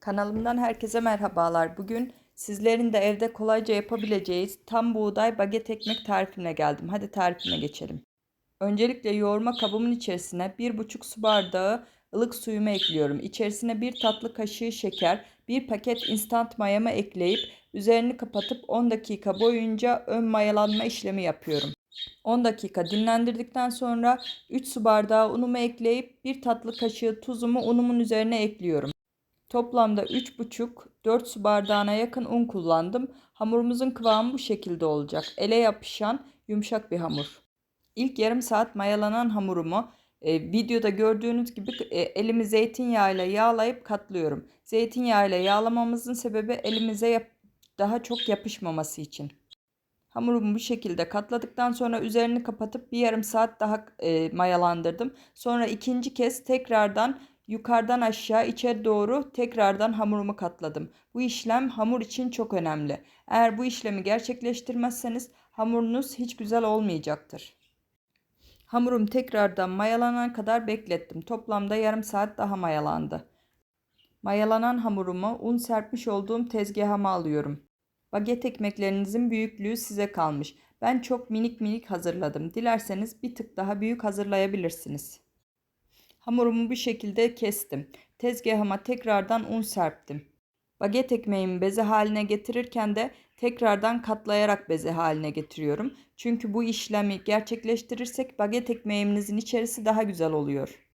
Kanalımdan herkese merhabalar. Bugün sizlerin de evde kolayca yapabileceğiniz tam buğday baget ekmek tarifine geldim. Hadi tarifine geçelim. Öncelikle yoğurma kabımın içerisine 1,5 su bardağı ılık suyumu ekliyorum. İçerisine 1 tatlı kaşığı şeker, 1 paket instant mayamı ekleyip üzerini kapatıp 10 dakika boyunca ön mayalanma işlemi yapıyorum. 10 dakika dinlendirdikten sonra 3 su bardağı unumu ekleyip 1 tatlı kaşığı tuzumu unumun üzerine ekliyorum. Toplamda 3,5-4 su bardağına yakın un kullandım. Hamurumuzun kıvamı bu şekilde olacak. Ele yapışan yumuşak bir hamur. İlk yarım saat mayalanan hamurumu e, videoda gördüğünüz gibi e, elimi zeytinyağıyla yağlayıp katlıyorum. Zeytinyağıyla yağlamamızın sebebi elimize yap daha çok yapışmaması için. Hamurumu bu şekilde katladıktan sonra üzerini kapatıp bir yarım saat daha e, mayalandırdım. Sonra ikinci kez tekrardan yukarıdan aşağı içeri doğru tekrardan hamurumu katladım. Bu işlem hamur için çok önemli. Eğer bu işlemi gerçekleştirmezseniz hamurunuz hiç güzel olmayacaktır. Hamurum tekrardan mayalanan kadar beklettim. Toplamda yarım saat daha mayalandı. Mayalanan hamurumu un serpmiş olduğum tezgahıma alıyorum. Baget ekmeklerinizin büyüklüğü size kalmış. Ben çok minik minik hazırladım. Dilerseniz bir tık daha büyük hazırlayabilirsiniz. Hamurumu bu şekilde kestim. Tezgahıma tekrardan un serptim. Baget ekmeğimi beze haline getirirken de tekrardan katlayarak beze haline getiriyorum. Çünkü bu işlemi gerçekleştirirsek baget ekmeğimizin içerisi daha güzel oluyor.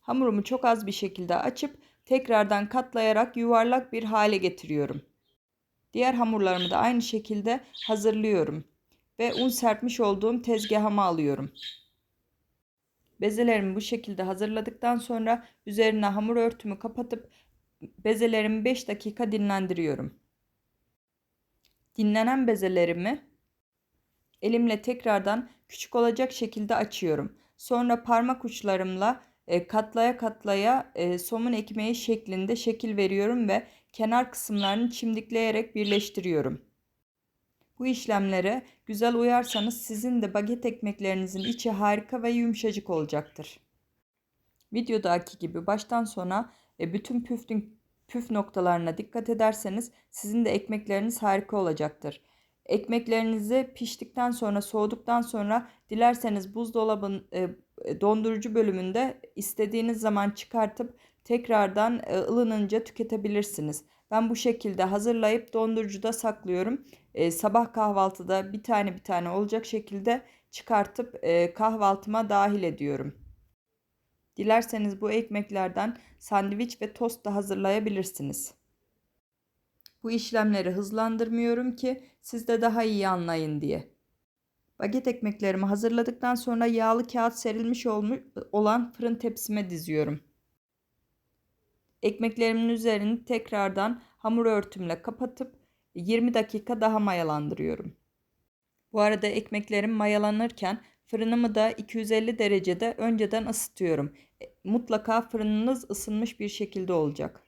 Hamurumu çok az bir şekilde açıp tekrardan katlayarak yuvarlak bir hale getiriyorum. Diğer hamurlarımı da aynı şekilde hazırlıyorum ve un serpmiş olduğum tezgahıma alıyorum. Bezelerimi bu şekilde hazırladıktan sonra üzerine hamur örtümü kapatıp bezelerimi 5 dakika dinlendiriyorum. Dinlenen bezelerimi elimle tekrardan küçük olacak şekilde açıyorum. Sonra parmak uçlarımla e, katlaya katlaya e, somun ekmeği şeklinde şekil veriyorum ve kenar kısımlarını çimdikleyerek birleştiriyorum. Bu işlemlere güzel uyarsanız sizin de baget ekmeklerinizin içi harika ve yumuşacık olacaktır. Videodaki gibi baştan sona e, bütün püf, püf noktalarına dikkat ederseniz sizin de ekmekleriniz harika olacaktır. Ekmeklerinizi piştikten sonra soğuduktan sonra dilerseniz buzdolabın e, dondurucu bölümünde istediğiniz zaman çıkartıp tekrardan e, ılınınca tüketebilirsiniz. Ben bu şekilde hazırlayıp dondurucuda saklıyorum. E, sabah kahvaltıda bir tane bir tane olacak şekilde çıkartıp e, kahvaltıma dahil ediyorum. Dilerseniz bu ekmeklerden sandviç ve tost da hazırlayabilirsiniz. Bu işlemleri hızlandırmıyorum ki siz de daha iyi anlayın diye. Baget ekmeklerimi hazırladıktan sonra yağlı kağıt serilmiş olan fırın tepsime diziyorum. Ekmeklerimin üzerini tekrardan hamur örtümle kapatıp 20 dakika daha mayalandırıyorum. Bu arada ekmeklerim mayalanırken fırınımı da 250 derecede önceden ısıtıyorum. E, mutlaka fırınınız ısınmış bir şekilde olacak.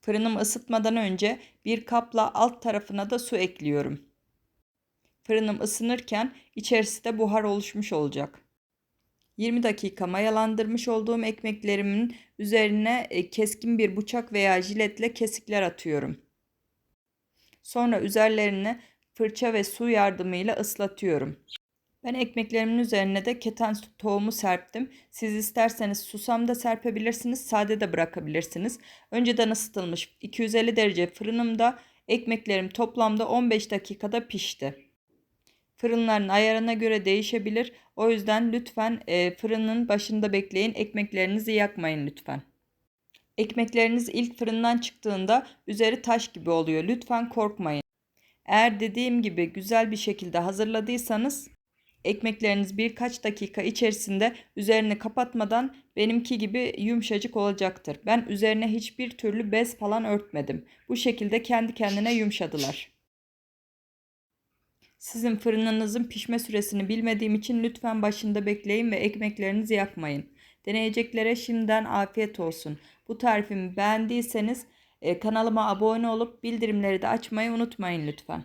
Fırınımı ısıtmadan önce bir kapla alt tarafına da su ekliyorum. Fırınım ısınırken içerisi de buhar oluşmuş olacak. 20 dakika mayalandırmış olduğum ekmeklerimin üzerine e, keskin bir bıçak veya jiletle kesikler atıyorum. Sonra üzerlerine fırça ve su yardımıyla ıslatıyorum. Ben ekmeklerimin üzerine de keten tohumu serptim. Siz isterseniz susam da serpebilirsiniz, sade de bırakabilirsiniz. Önceden ısıtılmış 250 derece fırınımda ekmeklerim toplamda 15 dakikada pişti. Fırınların ayarına göre değişebilir. O yüzden lütfen e, fırının başında bekleyin. Ekmeklerinizi yakmayın lütfen. Ekmekleriniz ilk fırından çıktığında üzeri taş gibi oluyor. Lütfen korkmayın. Eğer dediğim gibi güzel bir şekilde hazırladıysanız ekmekleriniz birkaç dakika içerisinde üzerini kapatmadan benimki gibi yumuşacık olacaktır. Ben üzerine hiçbir türlü bez falan örtmedim. Bu şekilde kendi kendine yumuşadılar. Sizin fırınınızın pişme süresini bilmediğim için lütfen başında bekleyin ve ekmeklerinizi yakmayın. Deneyeceklere şimdiden afiyet olsun. Bu tarifimi beğendiyseniz e, kanalıma abone olup bildirimleri de açmayı unutmayın lütfen.